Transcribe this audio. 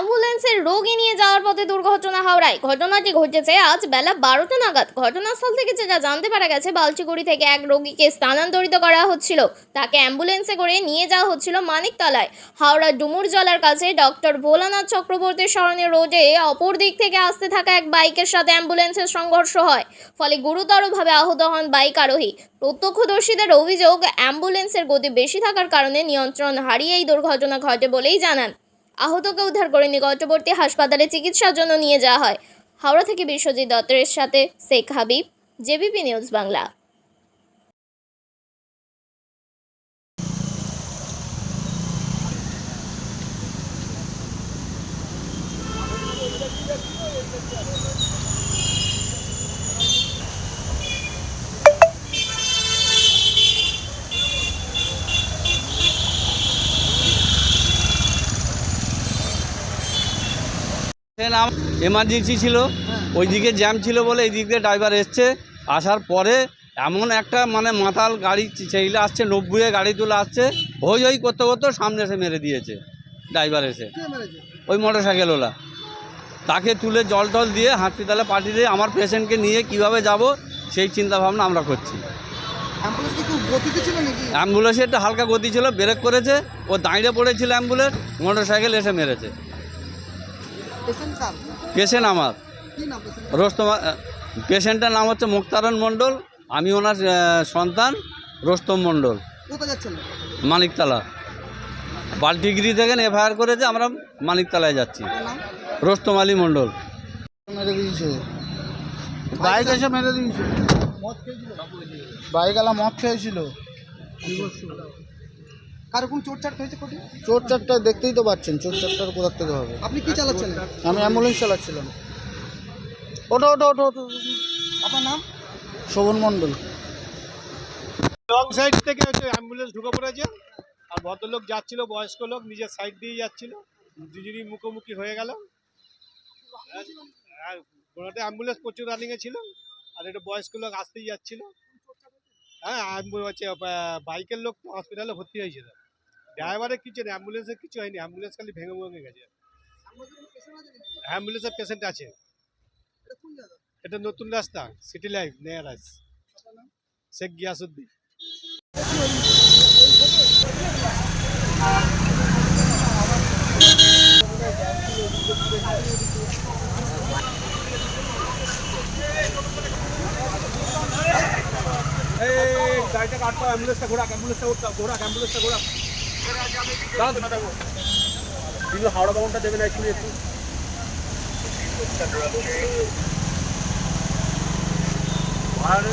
অ্যাম্বুলেন্সের রোগী নিয়ে যাওয়ার পথে দুর্ঘটনা হাওড়ায়। ঘটনাটি ঘটেছে আজ বেলা বারোটা নাগাদ। ঘটনাস্থল থেকে যেটা জানতে পারা গেছে, বালচিগুড়ি থেকে এক রোগীকে স্থানান্তরিত করা হচ্ছিল। তাকে অ্যাম্বুলেন্সে করে নিয়ে যাওয়া হচ্ছিল মানিকতলায়। হাওড়া ডুমুরজলার কাছে ডক্টর ভোলানাথ চক্রবর্তী স্মরণে রোডে অপর দিক থেকে আসতে থাকা এক বাইকের সাথে অ্যাম্বুলেন্সের সংঘর্ষ হয়। ফলে গুরুতরভাবে আহত হন বাইক আরোহী। প্রত্যক্ষদর্শীদের অভিযোগ, অ্যাম্বুলেন্সের গতি বেশি থাকার কারণে নিয়ন্ত্রণ হারিয়ে এই দুর্ঘটনা ঘটে বলেই জানান। আহতকে উদ্ধার করে নিকটবর্তী হাসপাতালে চিকিৎসার জন্য নিয়ে যাওয়া হয়। হাওড়া থেকে বিশ্বজিৎ দত্তের সাথে Sheikh Habib, JBP news Bangla. Emergency ছিল ওইদিকে জ্যাম ছিল বলে এই দিক দিয়ে ড্রাইভার এসছে। আসার পরে এমন একটা মানে মাতাল গাড়ি সেইলে আসছে নব্বইয়ে গাড়ি তুলে আসছে হই হই করতে করতে সামনে এসে মেরে দিয়েছে ড্রাইভার এসে। ওই মোটর সাইকেলওয়ালা তাকে তুলে জল টল দিয়ে হসপিটালে পাঠিয়ে দিয়ে আমার পেশেন্টকে নিয়ে কীভাবে যাব সেই চিন্তা ভাবনা আমরা করছি। ছিল অ্যাম্বুলেন্সে একটা হালকা গতি ছিল ব্রেক করেছে ও দাঁড়িয়ে পড়েছিল অ্যাম্বুলেন্স মোটর সাইকেল এসে মেরেছে। পেশেন্ট আমার। রোস্তমা পেশেন্টের নাম হচ্ছে মুক্তারণ মণ্ডল। আমি ওনার সন্তান রোস্তম মণ্ডল। মানিকতলা। বাল্টিগিরি থেকে এফআইআর করেছে আমরা মানিকতলায় যাচ্ছি। রোস্তম আলী মণ্ডল। মেরে দিয়েছে। বাইক এসে মেরে দিয়েছে। বাইকওয়ালা মদ খেয়েছিল। কার কোন হয়েছে কোটি দেখতেই তো পাচ্ছেন চোর চারটার কোথার থেকে হবে? আপনি কি চালাচ্ছেন? আমি অ্যাম্বুলেন্স চালাচ্ছিলাম। ওটো ওটো ওটো ওটো আপনার নাম? শোভন মণ্ডল। রং সাইড থেকে হচ্ছে অ্যাম্বুলেন্স ঢুকে পড়েছে। আর ভদ্রলোক যাচ্ছিল বয়স্ক লোক নিজের সাইড দিয়ে যাচ্ছিল। দুজনই মুখোমুখি হয়ে গেল। আর গোড়াতে অ্যাম্বুলেন্স প্রচুর রানিংয়ে ছিল। আর এটা বয়স্ক লোক আসতেই যাচ্ছিল। হ্যাঁ বাইকের লোক হসপিটালে ভর্তি হয়েছিল ড্রাইভারের কিছু নেই, অ্যাম্বুলেন্সের কিছু হয়নি, অ্যাম্বুলেন্স খালি ভেঙে ভেঙে গেছে। অ্যাম্বুলেন্সের পেশেন্ট আছে। এটা নতুন রাস্তা সিটি লাইফ নেয়ার আস শেখ গিয়াসুদ্দিন গাড়িটা কাটতো অ্যাম্বুলেন্সটা ঘোরাক অ্যাম্বুলেন্সটা ঘোরাক অ্যাম্বুলেন্সটা ঘোরাক। কিন্তু হাওড়া বাউনটা দেবে না একটু একটু। ভাড়া